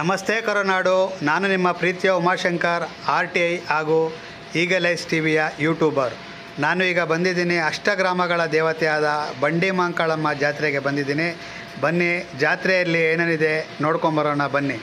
ನಮಸ್ತೆ ಕರುನಾಡು. ನಾನು ನಿಮ್ಮ ಪ್ರೀತಿಯ ಉಮಾಶಂಕರ್, ಆರ್ ಟಿ ಐ ಹಾಗೂ ಈಗಲೈಸ್ ಟಿ ವಿಯ ಯೂಟ್ಯೂಬರ್. ನಾನು ಈಗ ಬಂದಿದ್ದೀನಿ ಅಷ್ಟಗ್ರಾಮಗಳ ದೇವತೆಯಾದ ಬಂಡಿ ಮಾಂಕಾಳಮ್ಮ ಜಾತ್ರೆಗೆ ಬಂದಿದ್ದೀನಿ. ಬನ್ನಿ, ಜಾತ್ರೆಯಲ್ಲಿ ಏನೇನಿದೆ ನೋಡ್ಕೊಂಬರೋಣ ಬನ್ನಿ.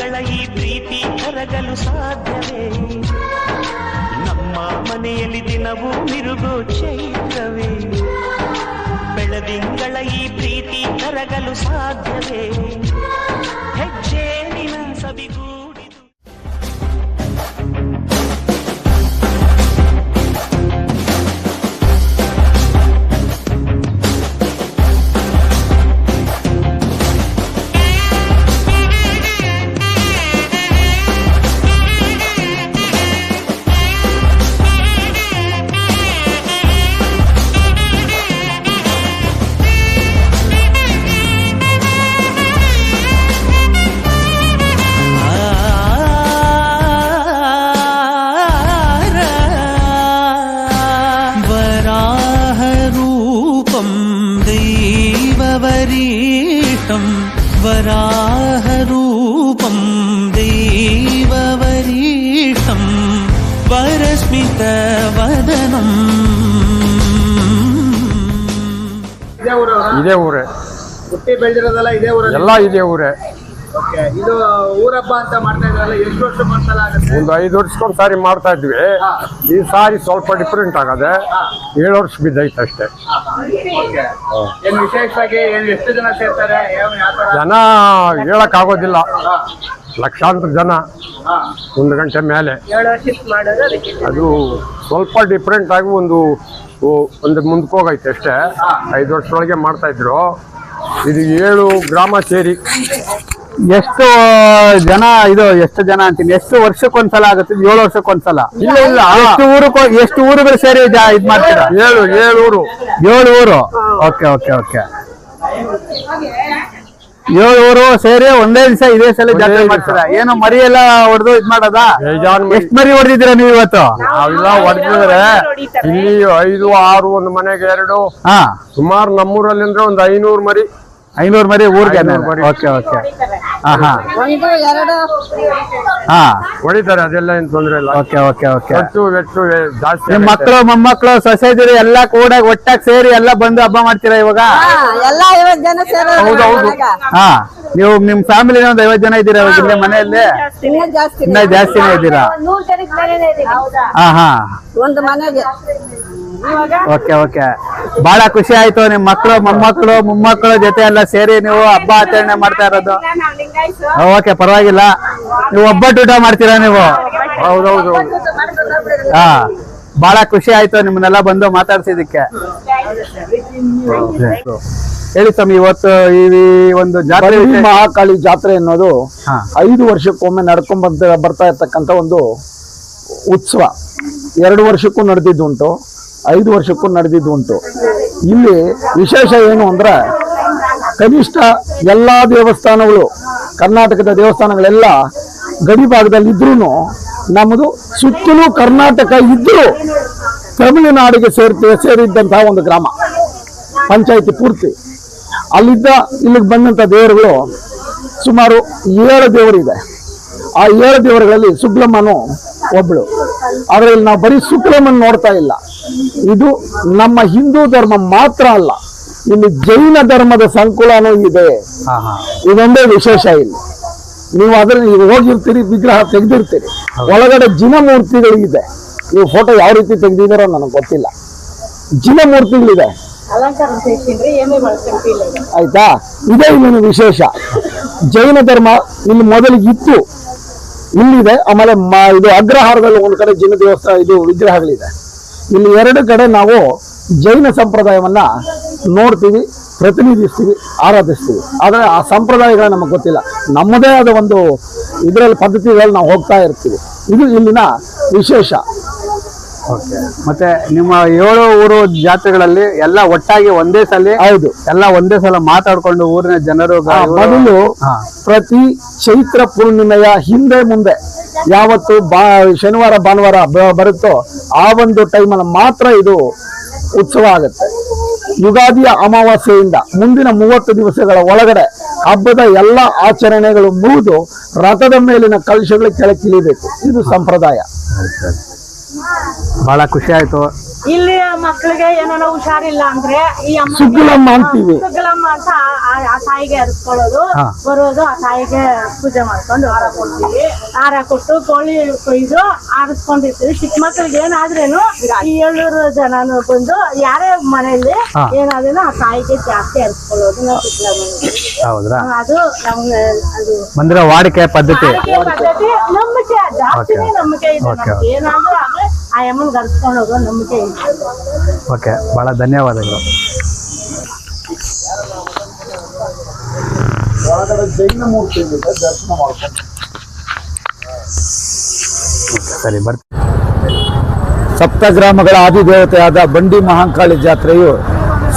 ಮನಗಳ ಈ ಪ್ರೀತಿ ಕರಗಲು ಸಾಧ್ಯವೇ? ನಮ್ಮ ಮನೆಯಲ್ಲಿ ದಿನವೂ ಮಿರುಗು ಚೈತ್ರವೇ? ಬೆಳದಿಂಗಳ ಈ ಪ್ರೀತಿ ಕರಗಲು ಸಾಧ್ಯವೇ? ಹೆಜ್ಜೆ ನಿನ ಸಬಿಗೂ ಇದೇ ಊರೇ ಹುಟ್ಟಿ ಬೆಳೆದಿರೋದಲ್ಲ ಇದೇ ಊರಲ್ಲಿ? ಎಲ್ಲ ಇದೇ ಊರೇ. ಓಕೆ ಇದು ಊರಪ್ಪ ಅಂತ ಮಾಡ್ತಾ ಇದ್ರಲ್ಲ ಎಷ್ಟು ವರ್ಷ ಒಂದ್ಸಲ ಆಗುತ್ತೆ? ಒಂದು ಐದು ವರ್ಷಕ್ಕೊಂದು ಸಾರಿ ಮಾಡ್ತಾ ಇದ್ವಿ. ಈ ಸಾರಿ ಸ್ವಲ್ಪ ಡಿಫ್ರೆಂಟ್ ಆಗದೆ ಏಳು ವರ್ಷ ಬಿದ್ದೈತೆ ಅಷ್ಟೇ. ಓಕೆ. ಏನು ವಿಶೇಷವಾಗಿ ಏನು ಎಷ್ಟು ಜನ ಸೇರ್ತಾರೆ? ಏನು ಯಾವ ಥರ? ಜನ ಹೇಳಕ್ ಆಗೋದಿಲ್ಲ ಲಕ್ಷಾಂತರ ಜನ. ಒಂದು ಗಂಟೆ ಮೇಲೆ. ಅದು ಸ್ವಲ್ಪ ಡಿಫ್ರೆಂಟ್ ಆಗಿ ಒಂದು ಒಂದು ಮುಂದಕ್ಕೆ ಹೋಗೈತೆ ಅಷ್ಟೇ? ಐದು ವರ್ಷದೊಳಗೆ ಮಾಡ್ತಾ ಇದ್ರು. ಇದು ಏಳು ಗ್ರಾಮ ಸೇರಿ. ಎಷ್ಟು ಜನ ಇದು ಎಷ್ಟು ಜನ ಅಂತೀನಿ? ಎಷ್ಟು ವರ್ಷಕ್ಕೊಂದ್ಸಲ ಆಗುತ್ತೆ? ಏಳು ವರ್ಷಕ್ಕೊಂದ್ಸಲ? ಇಲ್ಲ ಇಲ್ಲ ಎಷ್ಟು ಊರು ಎಷ್ಟು ಊರುಗಳು ಸೇರಿ ಇದ್ ಮಾಡ್ತೀರಾ? ಏಳು ಏಳು ಊರು. ಏಳು ಊರು? Okay okay okay. ಊರು ಸೇರಿ ಒಂದೇ ದಿವಸ ಇದೇ ಸಲ ಜಾತ್ರೆ. ಮಾಡ್ತೀರಾ? ಏನು ಮರಿ ಎಲ್ಲ ಹೊಡೆದು ಇದ್ ಮಾಡದ. ಎಷ್ಟ್ ಮರಿ ಹೊಡೆದಿದ್ದೀರಾ ನೀವು ಇವತ್ತು? ನಾವೆಲ್ಲ ಹೊಡೆದಿದ್ರೆ ಇಲ್ಲಿ ಐದು ಆರು ಒಂದು ಮನೆಗೆ ಎರಡು ಹಾ. ಸುಮಾರು ನಮ್ಮೂರಲ್ಲಿ ಅಂದ್ರೆ ಒಂದ್ ಐನೂರು ಮರಿ. ಐನೂರು ಮರಿ ಊರಿಗೆ ಓಕೆ ಓಕೆ. ಹಾ. ಹೊಡಿತಾರೆ ಅದೆಲ್ಲ ಏನ್ ತೊಂದ್ರೆ ಇಲ್ಲ. Okay okay okay. ಹೆಚ್ಚು ಹೆಚ್ಚು ಜಾಸ್ತಿ ನಿಮ್. ಮಕ್ಕಳು ಮೊಮ್ಮಕ್ಕಳು ಸೊಸೈಟಿ ಎಲ್ಲ ಕೂಡ ಒಟ್ಟಾಗಿ ಸೇರಿ ಎಲ್ಲ ಬಂದು ಹಬ್ಬ ಮಾಡ್ತೀರಾ ಇವಾಗ? ಹಾ, ಎಲ್ಲ ಐವತ್ ಜನ ಹೌದು, ಹೌದು. ಹಾ. ನೀವು ನಿಮ್ ಫ್ಯಾಮಿಲಿ ಒಂದು ಐವತ್ ಜನ ಇದ್ದೀರಾ ಇವಾಗ ಇಲ್ಲೇ ಮನೆಯಲ್ಲಿ? ಇನ್ನೂ ಜಾಸ್ತಿ ಇನ್ನ ಜಾಸ್ತಿನೇ ಇದ್ದೀರಾ. ಹಾ ಹಾ ಒಂದು ಮನೆಗೆ. ಓಕೆ ಓಕೆ ಬಹಳ ಖುಷಿ ಆಯ್ತು ನಿಮ್ ಮಕ್ಕಳು ಮೊಮ್ಮಕ್ಕಳು ಮೊಮ್ಮಕ್ಕಳು ಜೊತೆ ಎಲ್ಲ ಸೇರಿ ನೀವು ಹಬ್ಬ ಆಚರಣೆ ಮಾಡ್ತಾ ಇರೋದು. ಓಕೆ ಪರವಾಗಿಲ್ಲ. ನೀವು ಒಬ್ಬಟ್ಟು ಊಟ ಮಾಡ್ತೀರಾ ನೀವು? ಹೌದೌದು. ಹಾ. ಬಹಳ ಖುಷಿ ಆಯ್ತು ನಿಮ್ಮನ್ನೆಲ್ಲ ಬಂದು ಮಾತಾಡ್ಸಿದಕ್ಕೆ ಹೇಳಿ ಸ್ವಾಮಿ ಇವತ್ತು ಈ ಒಂದು ಜಾತ್ರೆ ಮಹಾಕಾಳಿ ಜಾತ್ರೆ ಅನ್ನೋದು ಹಾ. ಐದು ವರ್ಷಕ್ಕೊಮ್ಮೆ ನಡ್ಕೊಂಡ್ ಬರ್ತಾ ಇರ್ತಕ್ಕಂತ ಒಂದು ಉತ್ಸವ. ಎರಡು ವರ್ಷಕ್ಕೂ ನಡೆದಿದ್ದುಂಟು. ಐದು ವರ್ಷಕ್ಕೂ ನಡೆದಿದ್ದುಂಟು ಇಲ್ಲಿ ವಿಶೇಷ ಏನು ಅಂದ್ರೆ ಕನಿಷ್ಠ ಎಲ್ಲ ದೇವಸ್ಥಾನಗಳು, ಕರ್ನಾಟಕದ ದೇವಸ್ಥಾನಗಳೆಲ್ಲ ಗಡಿ ಭಾಗದಲ್ಲಿ ಇದ್ರೂ ನಮ್ಮದು ಸುತ್ತಲೂ ಕರ್ನಾಟಕ ಇದ್ದರೂ ತಮಿಳುನಾಡಿಗೆ ಸೇರ್ತಿ ಸೇರಿದ್ದಂತಹ ಒಂದು ಗ್ರಾಮ, ಪಂಚಾಯಿತಿ ಪೂರ್ತಿ. ಅಲ್ಲಿದ್ದ, ಇಲ್ಲಿಗೆ ಬಂದಂಥ ದೇವರುಗಳು ಸುಮಾರು ಏಳು ದೇವರಿದೆ ಆ ಏಳು ದೇವರುಗಳಲ್ಲಿ ಸುಬ್ರಹ್ಮನು ಒಬ್ಬಳು ಆದರೆ ಇಲ್ಲಿ ನಾವು ಬರೀ ಸುಬ್ರಹ್ಮನ್ ನೋಡ್ತಾ ಇಲ್ಲ. ಇದು ನಮ್ಮ ಹಿಂದೂ ಧರ್ಮ ಮಾತ್ರ ಅಲ್ಲ ಇಲ್ಲಿ ಜೈನ ಧರ್ಮದ ಸಂಕುಲನೂ ಇದೆ. ಇದೊಂದೇ ವಿಶೇಷ ಇಲ್ಲಿ. ನೀವು ಅದ್ರಲ್ಲಿ ನೀವು ಹೋಗಿರ್ತೀರಿ ವಿಗ್ರಹ ತೆಗೆದಿರ್ತೀರಿ. ಒಳಗಡೆ ಜಿನಮೂರ್ತಿಗಳಿದೆ ನೀವು ಫೋಟೋ ಯಾವ ರೀತಿ ತೆಗೆದಿದ್ದೀರೋ ನನಗೆ ಗೊತ್ತಿಲ್ಲ. ಜಿನ ಮೂರ್ತಿಗಳಿದೆ ಆಯ್ತಾ? ಇದೇ ಇಲ್ಲಿನ ವಿಶೇಷ. ಜೈನ ಧರ್ಮ ಇಲ್ಲಿ ಮೊದಲಿಗೆ ಇತ್ತು. ಇಲ್ಲಿದೆ. ಆಮೇಲೆ ಮ- ಇದು ಅಗ್ರಹಾರದಲ್ಲಿ ಒಂದು ಕಡೆ ಜಿನ ದೇವಸ್ಥಾನ ಇದು ವಿಗ್ರಹಗಳಿದೆ. ಇಲ್ಲಿ ಎರಡು ಕಡೆ ನಾವು ಜೈನ ಸಂಪ್ರದಾಯವನ್ನ ನೋಡ್ತೀವಿ, ಪ್ರತಿನಿಧಿಸ್ತೀವಿ, ಆರಾಧಿಸ್ತೀವಿ. ಆದರೆ ಆ ಸಂಪ್ರದಾಯಗಳು ನಮಗೆ ಗೊತ್ತಿಲ್ಲ. ನಮ್ಮದೇ ಆದ ಒಂದು ಇದರಲ್ಲಿ ಪದ್ಧತಿಗಳಲ್ಲಿ ನಾವು ಹೋಗ್ತಾ ಇರ್ತೀವಿ. ಇದು ಇಲ್ಲಿನ ವಿಶೇಷ. ಓಕೆ ಮತ್ತೆ ನಿಮ್ಮ ಏಳು ಊರು ಜಾತ್ರೆಗಳಲ್ಲಿ ಎಲ್ಲ ಒಟ್ಟಾಗಿ ಒಂದೇ ಸಲ ಹೌದು. ಎಲ್ಲ ಒಂದೇ ಸಲ ಮಾತಾಡ್ಕೊಂಡು ಊರಿನ ಜನರು ಗ- ಇವ್ರು- ಮೊದಲು ಹಾ. ಪ್ರತಿ ಚೈತ್ರ ಪೂರ್ಣಿಮೆಯ ಹಿಂದೆ ಮುಂದೆ ಯಾವತ್ತು ಬಾ ಶನಿವಾರ ಭಾನುವಾರ ಬ- ಬರುತ್ತೋ ಆ ಒಂದು ಟೈಮಲ್ಲಿ ಮಾತ್ರ ಇದು ಉತ್ಸವ ಆಗುತ್ತೆ. ಯುಗಾದಿಯ ಅಮಾವಾಸ್ಯೆಯಿಂದ ಮುಂದಿನ ಮೂವತ್ತು ದಿವಸಗಳ ಒಳಗಡೆ ಹಬ್ಬದ ಎಲ್ಲ ಆಚರಣೆಗಳು ಮುಗಿದು ರಥದ ಮೇಲಿನ ಕಲಶಗಳು ಕೆಳಕ್ಕಿಳಿಬೇಕು. ಇದು ಸಂಪ್ರದಾಯ. ಬಹಳ ಖುಷಿ ಆಯ್ತು. ಇಲ್ಲಿ ಮಕ್ಕಳಿಗೆ ಏನಾರ ಹುಷಾರಿಲ್ಲ ಅಂದ್ರೆ ಈ ಅಮ್ಮ ಸುಗ್ಗುಲಮ್ಮ ಅಂತೀವಿ. ಸುಗ್ಗುಲಮ್ಮ ಅಂತ ಆ- ಆ ತಾಯಿಗೆ ಹರಿಸ್ಕೊಳ್ಳೋದು ಹಾ. ಬರೋದು ಆ ತಾಯಿಗೆ ಪೂಜೆ ಮಾಡ್ಕೊಂಡು ಹಾರ ಕೊಡ್ತೀವಿ. ಹಾರ ಕೊಟ್ಟು ಕೋಳಿ ಕೊಯ್ದು ಆರಿಸ್ಕೊಂಡಿರ್ತೀವಿ. ಚಿಕ್ಕ ಮಕ್ಕಳಿಗೆ ಏನಾದ್ರೇನು ಈ ಏಳ್ನೂರು ಜನನು ಬಂದು ಯಾರೇ ಮನೆಯಲ್ಲಿ ಏನಾದ್ರೂ ಏನಾದ್ರೇನು ಆ ತಾಯಿಗೆ ಜಾಸ್ತಿ ಹರಿಸ್ಕೊಳ್ಳೋದು ನಾವು ಹೌದ್ರಾ? ಅದು ನಮ್ಗೆ ಅದು ಬಂದಿರೋ ವಾಡಿಕೆ ಪದ್ಧತಿ. ಆರೋಗ್ಯ ಪದ್ಧತಿ ನಂಬಿಕೆ ಜಾಸ್ತಿನೇ. ನಂಬಿಕೆ ಇದೆ ನಮ್ಗೆ. ಏನಾದ್ರೂ ಆದ್ರೆ ಆ ಅಮ್ಮನ್ ಗರ್ಸ್ಕೊಂಡು ಹೋಗೋ ನಂಬಿಕೆ ಓಕೆ, ಬಹಳ ಧನ್ಯವಾದಗಳು. ಸಪ್ತಗ್ರಾಮಗಳ ಆದಿದೇವತೆಯಾದ ಬಂಡಿ ಮಹಾಂಕಾಳಿ ಜಾತ್ರೆಯು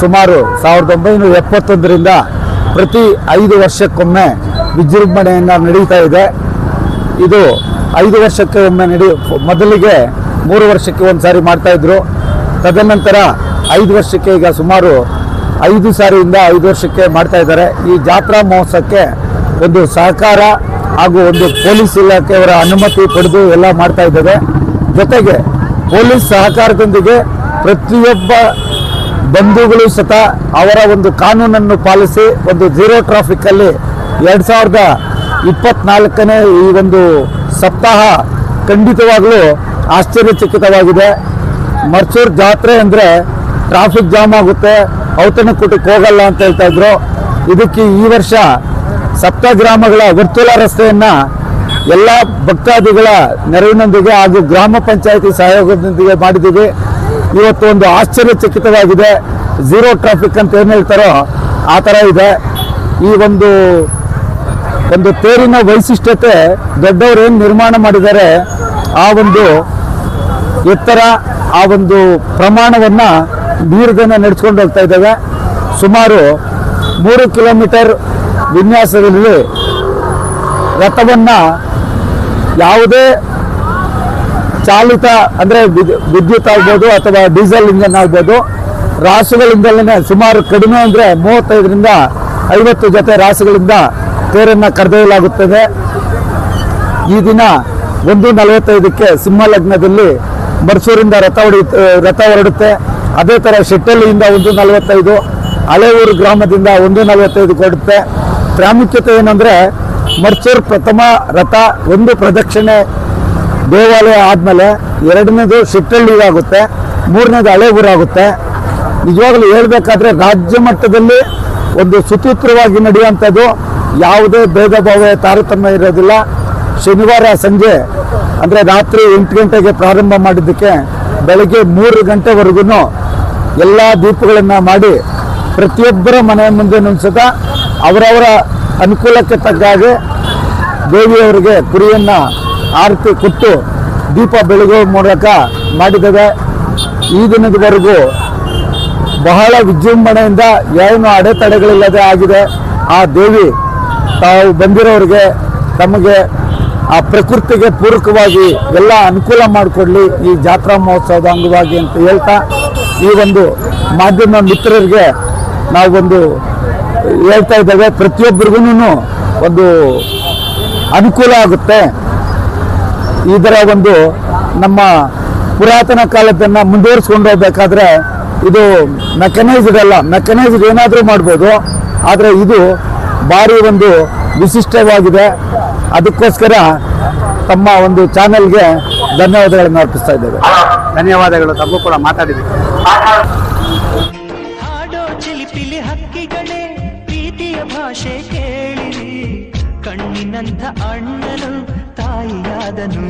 ಸುಮಾರು ಸಾವಿರದ ಒಂಬೈನೂರ ಎಪ್ಪತ್ತೊಂದರಿಂದ ಪ್ರತಿ ಐದು ವರ್ಷಕ್ಕೊಮ್ಮೆ ವಿಜೃಂಭಣೆಯಿಂದ ನಡೀತಾ ಇದೆ. ಇದು ಐದು ವರ್ಷಕ್ಕೆ ಒಮ್ಮೆ ಮೊದಲಿಗೆ ಮೂರು ವರ್ಷಕ್ಕೆ ಒಂದು ಸಾರಿ ಮಾಡ್ತಾ ಇದ್ರು. ತದನಂತರ ಐದು ವರ್ಷಕ್ಕೆ ಈಗ ಸುಮಾರು ಐದು ಸಾರಿಯಿಂದ ಐದು ವರ್ಷಕ್ಕೆ ಮಾಡ್ತಾ ಇದ್ದಾರೆ. ಈ ಜಾತ್ರಾ ಮಹೋತ್ಸವಕ್ಕೆ ಒಂದು ಸಹಕಾರ ಹಾಗೂ ಒಂದು ಪೊಲೀಸ್ ಇಲಾಖೆಯವರ ಅನುಮತಿ ಪಡೆದು ಎಲ್ಲ ಮಾಡ್ತಾ ಇದ್ದೇವೆ ಜೊತೆಗೆ ಪೊಲೀಸ್ ಸಹಕಾರದೊಂದಿಗೆ ಪ್ರತಿಯೊಬ್ಬ ಬಂಧುಗಳು ಸತ ಅವರ ಒಂದು ಕಾನೂನನ್ನು ಪಾಲಿಸಿ ಒಂದು ಝೀರೋ ಟ್ರಾಫಿಕ್ ಅಲ್ಲಿ ಎರಡ್ ಸಾವಿರದ ಇಪ್ಪತ್ನಾಲ್ಕನೇ ಈ ಒಂದು ಸಪ್ತಾಹ ಖಂಡಿತವಾಗಲೂ ಆಶ್ಚರ್ಯಚಕಿತವಾಗಿದೆ. ಮರ್ಚೂರ್ ಜಾತ್ರೆ ಅಂದ್ರೆ ಟ್ರಾಫಿಕ್ ಜಾಮ್ ಆಗುತ್ತೆ, ಔತಣಕೂಟಕ್ಕೆ ಹೋಗಲ್ಲ ಅಂತ ಹೇಳ್ತಾ ಇದ್ರು. ಇದಕ್ಕೆ ಈ ವರ್ಷ ಸಪ್ತ ಗ್ರಾಮಗಳ ವರ್ತುಲ ರಸ್ತೆಯನ್ನ ಎಲ್ಲ ಭಕ್ತಾದಿಗಳ ನೆರವಿನೊಂದಿಗೆ ಹಾಗೂ ಗ್ರಾಮ ಪಂಚಾಯತಿ ಸಹಯೋಗದೊಂದಿಗೆ ಮಾಡಿದ್ದೀವಿ. ಇವತ್ತು ಒಂದು ಆಶ್ಚರ್ಯಚಕಿತವಾಗಿದೆ. ಝೀರೋ ಟ್ರಾಫಿಕ್ ಅಂತ ಏನು ಹೇಳ್ತಾರೋ ಆ ಥರ ಇದೆ. ಈ ಒಂದು ಒಂದು ತೇರಿನ ವೈಶಿಷ್ಟ್ಯತೆ ದೊಡ್ಡವರು ಏನು ನಿರ್ಮಾಣ ಮಾಡಿದ್ದಾರೆ ಆ ಒಂದು ಎತ್ತರ, ಆ ಒಂದು ಪ್ರಮಾಣವನ್ನ ಮೀರದನ್ನ ನಡೆಸ್ಕೊಂಡು ಹೋಗ್ತಾ ಇದ್ದಾವೆ. ಸುಮಾರು ಮೂರು ಕಿಲೋಮೀಟರ್ ವಿನ್ಯಾಸದಲ್ಲಿ ರಥವನ್ನ ಯಾವುದೇ ಚಾಲಿತ ಅಂದ್ರೆ ವಿದ್ಯುತ್ ಆಗ್ಬೋದು ಅಥವಾ ಡೀಸೆಲ್ ಇಂಜನ್ ಆಗ್ಬೋದು, ರಾಸುಗಳಿಂದಲೇ ಸುಮಾರು ಕಡಿಮೆ ಅಂದ್ರೆ ಮೂವತ್ತೈದರಿಂದ ಐವತ್ತು ಜೊತೆ ರಾಸುಗಳಿಂದ ತೇರನ್ನ ಕರೆದೊಯ್ಯಲಾಗುತ್ತದೆ. ಈ ದಿನ ಒಂದು ನಲವತ್ತೈದಕ್ಕೆ ಸಿಂಹ ಲಗ್ನದಲ್ಲಿ ಮರ್ಸೂರಿಂದ ರಥ ಹೊಡಿ ರಥ ಹೊರಡುತ್ತೆ. ಅದೇ ಥರ ಶೆಟ್ಟಳ್ಳಿಯಿಂದ ಒಂದು ನಲವತ್ತೈದು ಹಳೆಯೂರು ಗ್ರಾಮದಿಂದ ಒಂದು ನಲವತ್ತೈದು ಕೊಡುತ್ತೆ. ಪ್ರಾಮುಖ್ಯತೆ ಏನಂದ್ರೆ ಮರ್ಸೂರು ಪ್ರಥಮ ರಥ ಒಂದು ಪ್ರದಕ್ಷಿಣೆ ದೇವಾಲಯ ಆದಮೇಲೆ ಎರಡನೇದು ಶೆಟ್ಟಳ್ಳಿಗಾಗುತ್ತೆ ಮೂರನೇದು ಹಳೆ ಊರಾಗುತ್ತೆ ನಿಜವಾಗ್ಲೂ ಹೇಳ್ಬೇಕಾದ್ರೆ ರಾಜ್ಯ ಮಟ್ಟದಲ್ಲಿ ಒಂದು ಸುಸೂತ್ರವಾಗಿ ನಡೆಯುವಂಥದ್ದು ಯಾವುದೇ ಭೇದ ಭಾವ ತಾರತಮ್ಯ ಇರೋದಿಲ್ಲ. ಶನಿವಾರ ಸಂಜೆ, ಅಂದರೆ ರಾತ್ರಿ ಎಂಟು ಗಂಟೆಗೆ ಪ್ರಾರಂಭ ಮಾಡಿದ್ದಕ್ಕೆ ಬೆಳಗ್ಗೆ ಮೂರು ಗಂಟೆವರೆಗೂ ಎಲ್ಲ ದೀಪಗಳನ್ನು ಮಾಡಿ ಪ್ರತಿಯೊಬ್ಬರ ಮನೆ ಮುಂದೆ ನುಂಗ್ಸದ ಅವರವರ ಅನುಕೂಲಕ್ಕೆ ತಕ್ಕ ಹಾಗೆ ದೇವಿಯವರಿಗೆ ಕುರಿಯನ್ನು ಆರತಿ ಕೊಟ್ಟು ದೀಪ ಬೆಳಗುವ ಮೂಲಕ ಮಾಡಿದ್ದೇವೆ. ಈ ದಿನದವರೆಗೂ ಬಹಳ ವಿಜೃಂಭಣೆಯಿಂದ ಏನು ಅಡೆತಡೆಗಳಿಲ್ಲದೆ ಆಗಿದೆ. ಆ ದೇವಿ ತಾವು ಬಂದಿರೋರಿಗೆ ತಮಗೆ ಆ ಪ್ರಕೃತಿಗೆ ಪೂರಕವಾಗಿ ಎಲ್ಲ ಅನುಕೂಲ ಮಾಡಿಕೊಡ್ಲಿ ಈ ಜಾತ್ರಾ ಮಹೋತ್ಸವದ ಅಂಗವಾಗಿ ಅಂತ ಹೇಳ್ತಾ ಈ ಒಂದು ಮಾಧ್ಯಮ ಮಿತ್ರರಿಗೆ ನಾವೊಂದು ಹೇಳ್ತಾ ಇದ್ದೇವೆ. ಪ್ರತಿಯೊಬ್ಬರಿಗೂ ಒಂದು ಅನುಕೂಲ ಆಗುತ್ತೆ. ಇದರ ಒಂದು ನಮ್ಮ ಪುರಾತನ ಕಾಲದನ್ನು ಮುಂದುವರಿಸ್ಕೊಂಡು ಹೋಗ್ಬೇಕಾದ್ರೆ ಇದು ಮೆಕನೈಸ್ಡ್ ಅಲ್ಲ ಮೆಕನೈಸ್ಡ್ ಏನಾದರೂ ಮಾಡ್ಬೋದು. ಆದರೆ ಇದು ಭಾರಿ ಒಂದು ವಿಶಿಷ್ಟವಾಗಿದೆ. ಅದಕ್ಕೋಸ್ಕರ ತಮ್ಮ ಒಂದು ಚಾನೆಲ್ಗೆ ಧನ್ಯವಾದಗಳನ್ನು ಅರ್ಪಿಸ್ತಾ ಇದ್ದೇವೆ. ಧನ್ಯವಾದಗಳು ತಮ್ಮ ಕೂಡ ಮಾತಾಡಿದ್ದೀವಿ ಹಾಡೋ ಚಿಲಿಪಿಲಿ ಹಕ್ಕಿಗಳೇ ಪ್ರೀತಿಯ ಭಾಷೆ ಕೇಳಿರಿ. ಕಣ್ಣಿನಂಥ ಅಣ್ಣನು ತಾಯಿಯಾದನು.